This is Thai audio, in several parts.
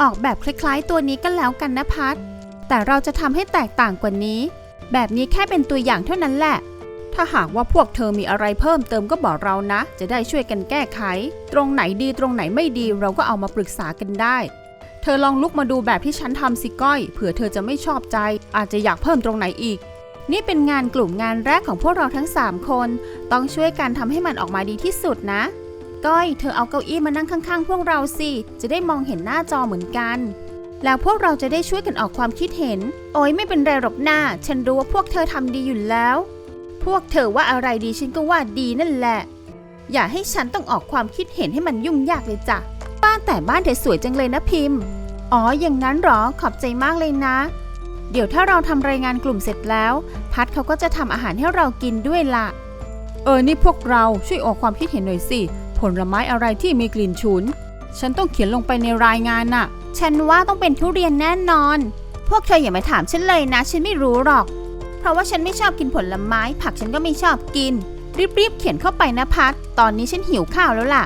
ออกแบบคล้ายๆ ตัวนี้ก็แล้วกันนะพัดแต่เราจะทำให้แตกต่างกว่านี้ แบบนี้แค่เป็นตัวอย่างเท่านั้นแหละ ถ้าหากว่าพวกเธอมีอะไรเพิ่มเติมก็บอกเรานะ จะได้ช่วยกันแก้ไข ตรงไหนดีตรงไหนไม่ดีเราก็เอามาปรึกษากันได้ เธอลองลุกมาดูแบบที่ฉันทำสิก้อย เผื่อเธอจะไม่ชอบใจ อาจจะอยากเพิ่มตรงไหนอีก นี่เป็นงานกลุ่มงานแรกของพวกเราทั้ง 3 คน ต้องช่วยกันทำให้มันออกมาดีที่สุดนะ ก้อย เธอเอาเก้าอี้มานั่งข้างๆ พวกเราสิ จะได้มองเห็นหน้าจอเหมือนกัน แล้วพวกเราจะได้ช่วยกันออกความคิดเห็น โอ้ยไม่เป็นไรหรอกหน้า ฉันรู้ว่าพวกเธอทำดีอยู่แล้ว พวกเธอว่าอะไรดีฉันก็ว่าดีนั่นแหละ อย่าให้ฉันต้องออกความคิดเห็นให้มันยุ่งยากเลยจ้ะ บ้านแต่บ้านเธอสวยจังเลยนะพิมพ์ อ๋อ อย่างนั้นหรอ ขอบใจมากเลยนะ เดี๋ยวถ้าเราทำรายงานกลุ่มเสร็จแล้ว พัดเขาก็จะทำอาหารให้เรากินด้วยล่ะเออ นี่พวกเราช่วยออกความคิดเห็นหน่อยสิ ผลไม้อะไรที่มีกลิ่นฉุน ฉันต้องเขียนลงไปในรายงานน่ะ ฉันว่าต้องเป็นทุเรียนแน่นอน พวกเธออย่ามาถามฉันเลยนะ ฉันไม่รู้หรอก เพราะว่าฉันไม่ชอบกินผลไม้ ผักฉันก็ไม่ชอบกิน รีบๆเขียนเข้าไปนะพัดตอนนี้ฉันหิวข้าวแล้วล่ะ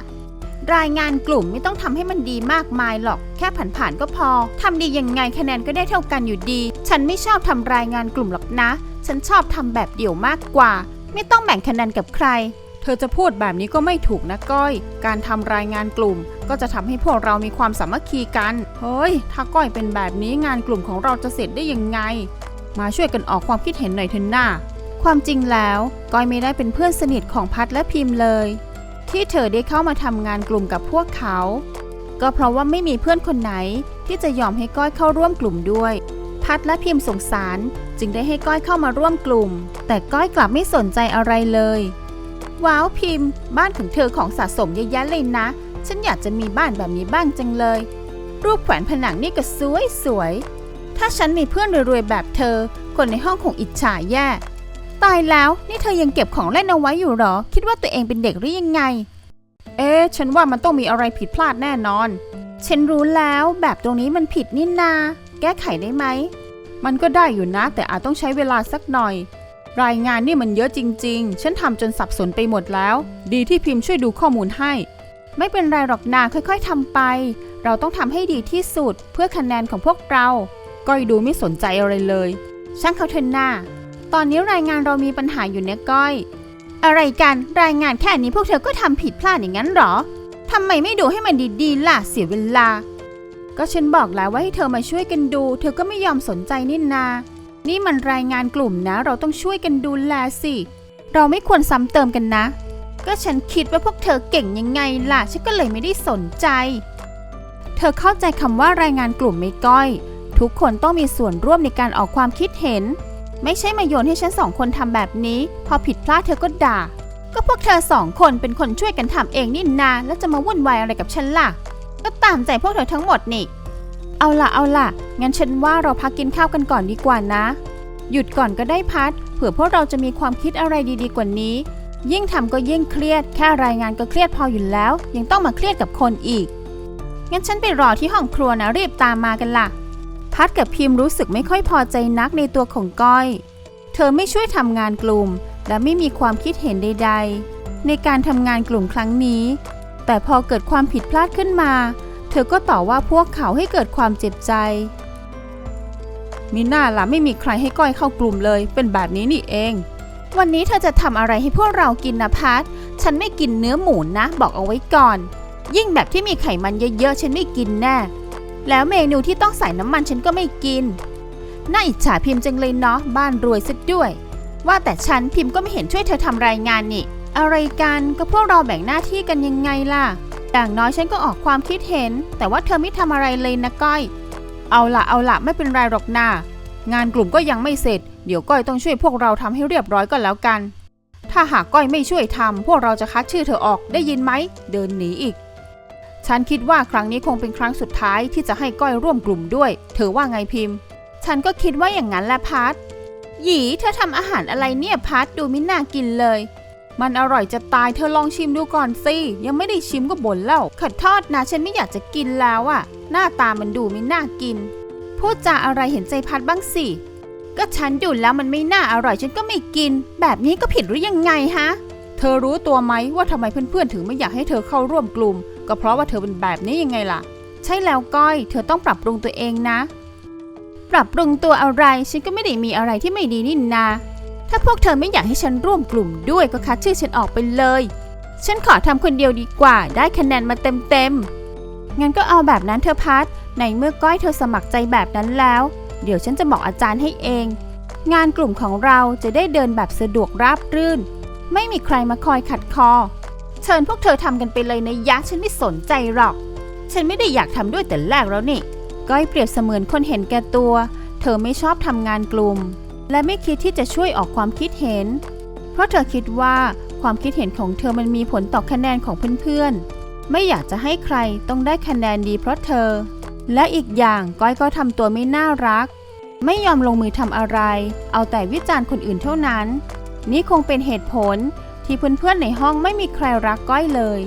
รายงานกลุ่มไม่ต้องทำให้มันดีมากมายหรอก แค่ผ่านๆก็พอทำดียังไงคะแนนก็ได้เท่ากันอยู่ดี ฉันไม่ชอบทำรายงานกลุ่มหรอกนะ ฉันชอบทำแบบเดี่ยวมากกว่า ไม่ต้องแบ่งคะแนนกับใคร เธอจะพูดแบบนี้ก็ไม่ถูกนะก้อย การทำรายงานกลุ่ม ก็จะทำให้พวกเรามีความสามัคคีกัน เฮ้ย ถ้าก้อยเป็นแบบนี้งานกลุ่มของเราจะเสร็จได้ยังไง มาช่วยกันออกความคิดเห็นหน่อยเถอะหน้า ความจริงแล้ว ก้อยไม่ได้เป็นเพื่อนสนิทของพัดและพิมพ์เลย ที่เธอได้เข้ามาทำงานกลุ่มกับพวกเขา ก็เพราะว่าไม่มีเพื่อนคนไหน ที่จะยอมให้ก้อยเข้าร่วมกลุ่มด้วย พัดและพิมพ์สงสาร จึงได้ให้ก้อยเข้ามาร่วมกลุ่ม แต่ก้อยกลับไม่สนใจอะไรเลย ว้าวพิมพ์ บ้านของเธอของสะสมเยอะแยะเลยนะ ฉันอยากจะมีบ้านแบบนี้บ้างจังเลย รูปแขวนผนังนี่ก็สวยสวย ถ้าฉันมีเพื่อนรวยๆแบบเธอ คนในห้องคงอิจฉาแย่ ตายแล้วนี่เธอยังเก็บของเล่นเอาไว้อยู่หรอ คิดว่าตัวเองเป็นเด็กหรือยังไง เอ๊ะฉันว่ามันต้องมีอะไรผิดพลาดแน่นอน ฉันรู้แล้วแบบตรงนี้มันผิดนี่นา แก้ไขได้ไหม มันก็ได้อยู่นะ แต่อาจต้องใช้เวลาสักหน่อย รายงานนี่มันเยอะจริง ๆ ฉันทำจนสับสนไปหมดแล้ว ดีที่พิมพ์ช่วยดูข้อมูลให้ ไม่เป็นไรหรอกนาค่อยๆทำไป เราต้องทำให้ดีที่สุดเพื่อคะแนนของพวกเรา ก้อยดูไม่สนใจอะไรเลย ช่างเขาเถอะนาตอนนี้รายงานเรามีปัญหาอยู่เนี่ยก้อย อะไรกัน รายงานแค่นี้พวกเธอก็ทำผิดพลาดอย่างนั้นหรอทำไมไม่ดูให้มันดีๆล่ะเสียเวลา ก็ฉันบอกแล้วว่าให้เธอมาช่วยกันดู เธอก็ไม่ยอมสนใจนี่นา นี่มันรายงานกลุ่มนะ เราต้องช่วยกันดูแลสิ เราไม่ควรซ้ำเติมกันนะ ก็ฉันคิดว่าพวกเธอเก่งยังไงล่ะ ฉันก็เลยไม่ได้สนใจ เธอเข้าใจคำว่ารายงานกลุ่มไม่ก้อย ทุกคนต้องมีส่วนร่วมในการออกความคิดเห็น ไม่ใช่มาโยนให้ฉันสองคนทำแบบนี้ พอผิดพลาดเธอก็ด่า ก็พวกเธอสองคนเป็นคนช่วยกันทำเองนี่นา แล้วจะมาวุ่นวายอะไรกับฉันล่ะ ก็ตามใจพวกเธอทั้งหมดนี่ เอาล่ะเอาล่ะ งั้นฉันว่าเราพักกินข้าวกันก่อนดีกว่านะ หยุดก่อนก็ได้พัด เผื่อพวกเราจะมีความคิดอะไรดีๆกว่านี้ ยิ่งทำก็ยิ่งเครียด แค่รายงานก็เครียดพออยู่แล้ว ยังต้องมาเครียดกับคนอีก งั้นฉันไปรอที่ห้องครัวนะรีบตามมากันล่ะ พัดกับพิมพ์รู้สึกไม่ค่อยพอใจนักในตัวของก้อย เธอไม่ช่วยทำงานกลุ่ม และไม่มีความคิดเห็นใด ๆ ในการทำงานกลุ่มครั้งนี้ แต่พอเกิดความผิดพลาดขึ้นมา เธอก็ต่อว่าพวกเขาให้เกิดความเจ็บใจ มีหน้าล่ะไม่มีใครให้ก้อยเข้ากลุ่มเลย เป็นแบบนี้นี่เอง วันนี้เธอจะทำอะไรให้พวกเรากินนะพัดฉันไม่กินเนื้อหมูนะ บอกเอาไว้ก่อน ยิ่งแบบที่มีไขมันเยอะๆฉันไม่กินแน่แล้วเมนูที่ต้องใส่น้ำมันฉันก็ไม่กิน น่าอิจฉาพิมพ์จังเลยเนาะบ้านรวยซะด้วย ว่าแต่ฉันพิมพ์ก็ไม่เห็นช่วยเธอทำรายงานนี่ อะไรกันก็พวกเราแบ่งหน้าที่กันยังไงล่ะ อย่างน้อยฉันก็ออกความคิดเห็น แต่ว่าเธอไม่ทำอะไรเลยนะก้อย เอาละเอาละไม่เป็นไรหรอกนางานกลุ่มก็ยังไม่เสร็จ เดี๋ยวก้อยต้องช่วยพวกเราทำให้เรียบร้อยก็แล้วกัน ถ้าหากก้อยไม่ช่วยทำพวกเราจะคัดชื่อเธอออกได้ยินไหม เดินหนีอีก ฉันคิดว่าครั้งนี้คงเป็นครั้งสุดท้ายที่จะให้ก้อยร่วมกลุ่มด้วย เธอว่าไงพิมพ์ ฉันก็คิดว่าอย่างนั้นแหละพัดหยีเธอทำอาหารอะไรเนี่ยพัดดูไม่น่ากินเลย มันอร่อยจะตายเธอลองชิมดูก่อนสิ ยังไม่ได้ชิมก็บ่นแล้วขอโทษนะ ฉันไม่อยากจะกินแล้วอะหน้าตามันดูไม่น่ากิน พูดจาอะไรเห็นใจพัดบ้างสิ ก็ฉันดูแล้วมันไม่น่าอร่อยฉันก็ไม่กิน แบบนี้ก็ผิดหรือยังไงฮะ เธอรู้ตัวไหมว่าทำไมเพื่อนๆ ถึงไม่อยากให้เธอเข้าร่วมกลุ่ม ก็เพราะว่าเธอเป็นแบบนี้ยังไงล่ะฉช่แล้วก้อย เธอต้องปรับปรุงตัวเองนะ ปรับปรุงตัวอะไรฉันก็ไม่ได้มีอะไรที่ไม่ดีนี่นา ถ้าพวกเธอไม่อยากให้ฉันร่วมกลุ่มด้วยก็คัดชื่อฉันออกไปเลย ฉันขอทำคนเดียวดีกว่า ได้คะแนนมาเต็มๆ งั้นก็เอาแบบนั้นเธอพัด ในเมื่อก้อยเธอสมัครใจแบบนั้นแล้ว เดี๋ยวฉันจะบอกอาจารย์ให้เอง งานกลุ่มของเราจะได้เดินแบบสะดวกราบรื่น ไม่มีใครมาคอยขัดคอ เชิญพวกเธอทำกันไปเลยนะยะฉันไม่สนใจหรอก ฉันไม่ได้อยากทำด้วยแต่แรกแล้วนี่ ก้อยเปรียบเสมือนคนเห็นแก่ตัว เธอไม่ชอบทำงานกลุ่ม และไม่คิดที่จะช่วยออกความคิดเห็น เพราะเธอคิดว่าความคิดเห็นของเธอมันมีผลต่อคะแนนของเพื่อนๆ ไม่อยากจะให้ใครต้องได้คะแนนดีเพราะเธอ และอีกอย่างก้อยก็ทำตัวไม่น่ารัก ไม่ยอมลงมือทำอะไร เอาแต่วิจารณ์คนอื่นเท่านั้น นี่คงเป็นเหตุผลที่เพื่อนๆในห้องไม่มีใครรักก้อยเลย